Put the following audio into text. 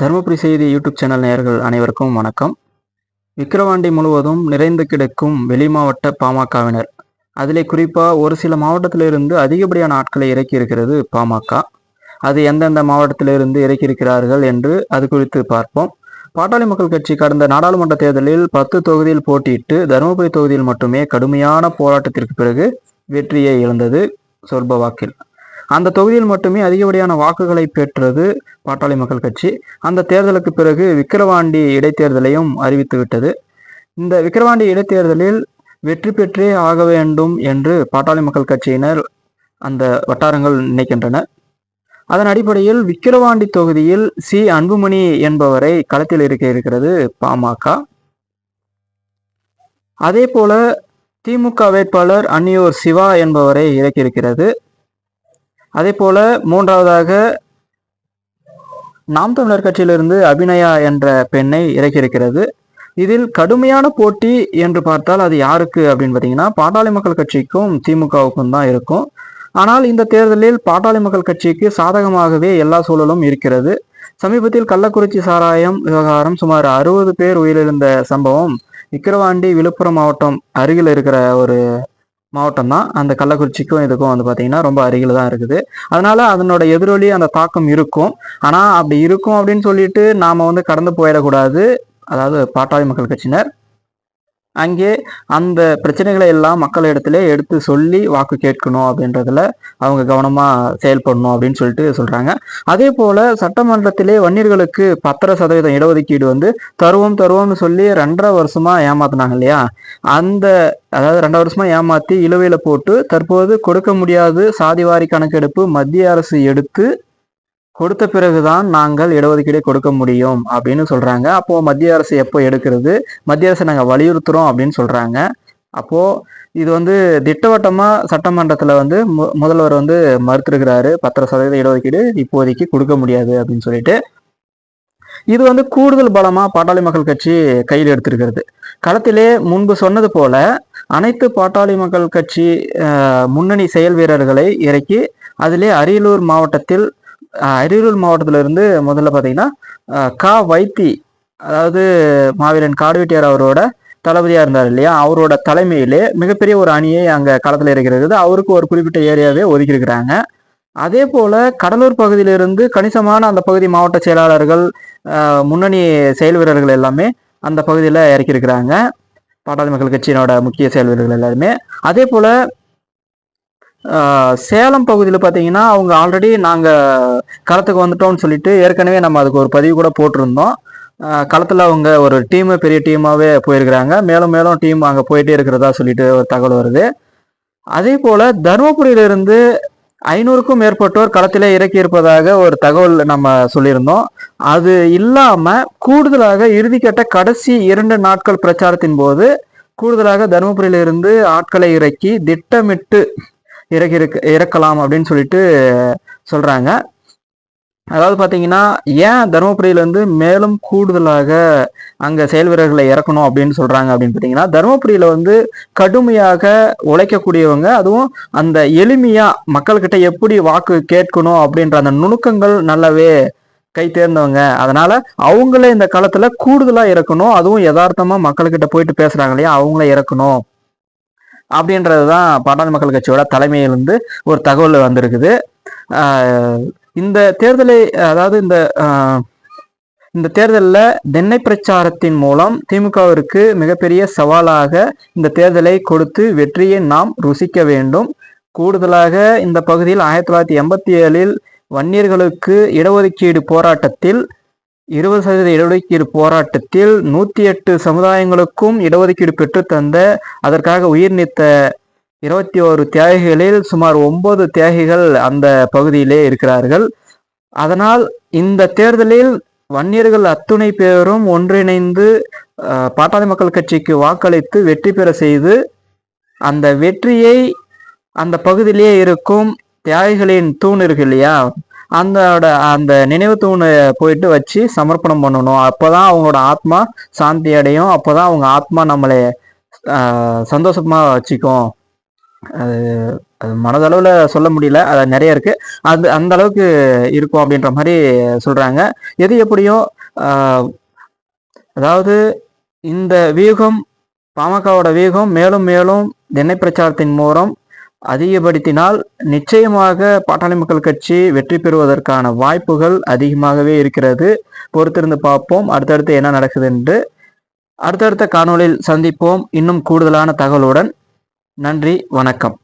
தருமபுரி செய்தி YouTube channel நேயர்கள் அனைவருக்கும் வணக்கம். விக்கிரவாண்டி முழுவதும் நிறைந்து கிடக்கும் வெளி மாவட்ட பாமகவினர். அதிலே குறிப்பாக ஒரு சில மாவட்டத்திலிருந்து அதிகப்படியான ஆட்களை இறக்கியிருக்கிறது பாமக. அது எந்தெந்த மாவட்டத்திலிருந்து இறக்கியிருக்கிறார்கள் என்று அது குறித்து பார்ப்போம். பாட்டாளி மக்கள் கட்சி கடந்த நாடாளுமன்ற தேர்தலில் பத்து தொகுதியில் போட்டியிட்டு தருமபுரி தொகுதியில் மட்டுமே கடுமையான போராட்டத்திற்கு பிறகு வெற்றியை இழந்தது சொல்ப வாக்கில். அந்த தொகுதியில் மட்டுமே அதிகப்படியான வாக்குகளை பெற்றது பாட்டாளி மக்கள் கட்சி. அந்த தேர்தலுக்கு பிறகு விக்கிரவாண்டி இடைத்தேர்தலையும் அறிவித்துவிட்டது இந்த விக்கிரவாண்டி இடைத்தேர்தலில் வெற்றி பெற்றே ஆக வேண்டும் என்று பாட்டாளி மக்கள் கட்சியினர் அந்த வட்டாரங்கள் நினைக்கின்றன. அதன் அடிப்படையில் விக்கிரவாண்டி தொகுதியில் சி. அன்புமணி என்பவரை களத்தில் இருக்க இருக்கிறது பாமக. அதே போல திமுக வேட்பாளர் அன்னியூர் சிவா என்பவரை இறக்கியிருக்கிறது. அதே போல மூன்றாவதாக நாம் தமிழர் கட்சியிலிருந்து அபிநயா என்ற பெண்ணை இறக்கியிருக்கிறது. இதில் கடுமையான போட்டி என்று பார்த்தால் அது யாருக்கு அப்படின்னு பார்த்தீங்கன்னா பாட்டாளி மக்கள் கட்சிக்கும் திமுகவுக்கும் தான் இருக்கும். ஆனால் இந்த தேர்தலில் பாட்டாளி மக்கள் கட்சிக்கு சாதகமாகவே எல்லா சூழலும் இருக்கிறது. சமீபத்தில் கள்ளக்குறிச்சி சாராயம் விவகாரம் சுமார் அறுபது பேர் உயிரிழந்த சம்பவம் விக்கிரவாண்டி விழுப்புரம் மாவட்டம் அருகில் இருக்கிற ஒரு மாவட்டம் தான் அந்த கள்ளக்குறிச்சிக்கும் இதுக்கும் வந்து பார்த்தீங்கன்னா ரொம்ப அருகில் தான் இருக்குது. அதனால அதனோட எதிரொலி அந்த தாக்கம் இருக்கும். ஆனால் அப்படி இருக்கும் அப்படின்னு சொல்லிட்டு நாம் வந்து கடந்து போயிடக்கூடாது. அதாவது பாட்டாளி மக்கள் கட்சியினர். அங்கே அந்த பிரச்சனைகளை எல்லாம் மக்களிடத்துல எடுத்து சொல்லி வாக்கு கேட்கணும் அப்படின்றதுல அவங்க கவனமாக செயல்படணும் அப்படின்னு சொல்லிட்டு சொல்கிறாங்க அதே போல் சட்டமன்றத்திலே வன்னியர்களுக்கு பத்தரை சதவீதம் இடஒதுக்கீடு வந்து தருவோம் தருவோம்னு சொல்லி ரெண்டரை வருஷமாக ஏமாத்தினாங்க இல்லையா? அந்த அதாவது ரெண்டு வருஷமா ஏமாத்தி இழுவையில போட்டு தற்போது கொடுக்க முடியாது சாதிவாரி கணக்கெடுப்பு மத்திய அரசு எடுத்து கொடுத்த பிறகுதான் நாங்கள் இடஒதுக்கீடை கொடுக்க முடியும் அப்படின்னு சொல்றாங்க. அப்போ மத்திய அரசு எப்போ எடுக்கிறது? மத்திய அரசு நாங்கள் வலியுறுத்துறோம் அப்படின்னு சொல்றாங்க. அப்போ இது வந்து திட்டவட்டமா சட்டமன்றத்துல வந்து மு முதல்வர் வந்து மறுத்திருக்கிறாரு. பத்தரை சதவீத இடஒதுக்கீடு இப்போதைக்கு கொடுக்க முடியாது அப்படின்னு சொல்லிட்டு. இது வந்து கூடுதல் பலமா பாட்டாளி மக்கள் கட்சி கையில் எடுத்திருக்கிறது. களத்திலே முன்பு சொன்னது போல அனைத்து பாட்டாளி மக்கள் கட்சி முன்னணி செயல் வீரர்களை இறக்கி அதிலே அரியலூர் மாவட்டத்தில் அரியலூர் மாவட்டத்திலிருந்து முதல்ல பார்த்தீங்கன்னா கா. வைத்தி அதாவது மாவீரன் காடுவெட்டியார் அவரோட தளபதியாக இருந்தார் இல்லையா? அவரோட தலைமையிலே மிகப்பெரிய ஒரு அணியை அங்கே களத்தில் இருக்கிறது அவருக்கு ஒரு குறிப்பிட்ட ஏரியாவே ஒதுக்கியிருக்கிறாங்க. அதே போல் கடலூர் பகுதியிலிருந்து கணிசமான அந்த பகுதி மாவட்ட செயலாளர்கள் முன்னணி செயல் வீரர்கள் எல்லாமே அந்த பகுதியில் இறக்கியிருக்கிறாங்க. பாட்டாளி மக்கள் கட்சியினோட முக்கிய செயல் வீரர்கள் எல்லாருமே. அதே போல் சேலம் பகுதியில் பார்த்தீங்கன்னா அவங்க ஆல்ரெடி நாங்கள் களத்துக்கு வந்துட்டோம்னு சொல்லிட்டு ஏற்கனவே நம்ம அதுக்கு ஒரு பதிவு கூட போட்டிருந்தோம். களத்தில் அவங்க ஒரு டீமு பெரிய டீமாகவே போயிருக்கிறாங்க. மேலும் மேலும் டீம் அங்கே போயிட்டே இருக்கிறதா சொல்லிட்டு ஒரு தகவல் வருது. அதே போல் தருமபுரியிலிருந்து ஐநூறுக்கும் மேற்பட்டோர் களத்திலே இறக்கி இருப்பதாக ஒரு தகவல் நம்ம சொல்லியிருந்தோம். அது இல்லாமல் கூடுதலாக இறுதிக்கட்ட கடைசி இரண்டு நாட்கள் பிரச்சாரத்தின் போது கூடுதலாக தருமபுரியிலிருந்து ஆட்களை இறக்கி திட்டமிட்டு இறக்கி இறக்கலாம் அப்படின்னு சொல்லிட்டு சொல்கிறாங்க அதாவது பார்த்தீங்கன்னா ஏன் தருமபுரியிலேருந்து மேலும் கூடுதலாக அங்கே செயல் வீரர்களை இறக்கணும் அப்படின்னு சொல்கிறாங்க அப்படின்னு பார்த்தீங்கன்னா தருமபுரியில் வந்து கடுமையாக உழைக்கக்கூடியவங்க அதுவும் அந்த எளிமையாக மக்கள்கிட்ட எப்படி வாக்கு கேட்கணும் அப்படின்ற அந்த நுணுக்கங்கள் நல்லாவே கை தேர்ந்தவங்க. அதனால அவங்களே இந்த காலத்தில் கூடுதலாக இறக்கணும். அதுவும் யதார்த்தமாக மக்கள்கிட்ட போயிட்டு பேசுகிறாங்க இல்லையா? அவங்கள இறக்கணும். அப்படின்றது தான் பாட்டாளி மக்கள் கட்சியோட தலைமையிலிருந்து ஒரு தகவல் வந்திருக்குது. இந்த தேர்தலை அதாவது இந்த இந்த தேர்தலில் தென்னை பிரச்சாரத்தின் மூலம் திமுகவிற்கு மிகப்பெரிய சவாலாக இந்த தேர்தலை கொடுத்து வெற்றியை நாம் ருசிக்க வேண்டும். கூடுதலாக இந்த பகுதியில் ஆயிரத்தி தொள்ளாயிரத்தி எண்பத்தி ஏழில் வன்னியர்களுக்கு இடஒதுக்கீடு போராட்டத்தில் இருபது சதவீத இடஒதுக்கீடு போராட்டத்தில் நூத்தி எட்டு சமுதாயங்களுக்கும் இடஒதுக்கீடு பெற்றுத்தந்த அதற்காக உயிர் நீத்த இருபத்தி ஓரு தியாகிகளில் சுமார் ஒன்பது தியாகிகள் அந்த பகுதியிலே இருக்கிறார்கள். அதனால் இந்த தேர்தலில் வன்னியர்கள் அத்துணை பேரும் ஒன்றிணைந்து பாட்டாளி மக்கள் கட்சிக்கு வாக்களித்து வெற்றி பெற செய்து அந்த வெற்றியை அந்த பகுதியிலேயே இருக்கும் தியாகிகளின் தூண் இருக்கு இல்லையா? அந்த அந்த நினைவு தூணை போயிட்டு வச்சு சமர்ப்பணம் பண்ணணும். அப்போதான் அவங்களோட ஆத்மா சாந்தி அடையும். அப்போதான் அவங்க ஆத்மா நம்மளை சந்தோஷமாக வச்சுக்கும். அது அது மனதளவில் சொல்ல முடியல. அது நிறைய இருக்குது அது அந்த அளவுக்கு இருக்கும் அப்படின்ற மாதிரி சொல்கிறாங்க எது எப்படியோ அதாவது இந்த வியூகம் பாமகவோட வியூகம் மேலும் மேலும் திண்ணை பிரச்சாரத்தின் மூலம் அதிகப்படுத்தினால் நிச்சயமாக பாட்டாளி மக்கள் கட்சி வெற்றி பெறுவதற்கான வாய்ப்புகள் அதிகமாகவே இருக்கிறது. பொறுத்திருந்து பார்ப்போம். அடுத்தடுத்து என்ன நடக்குது என்று அடுத்தடுத்த காணொளியில் சந்திப்போம். இன்னும் கூடுதலான தகவலுடன் நன்றி வணக்கம்.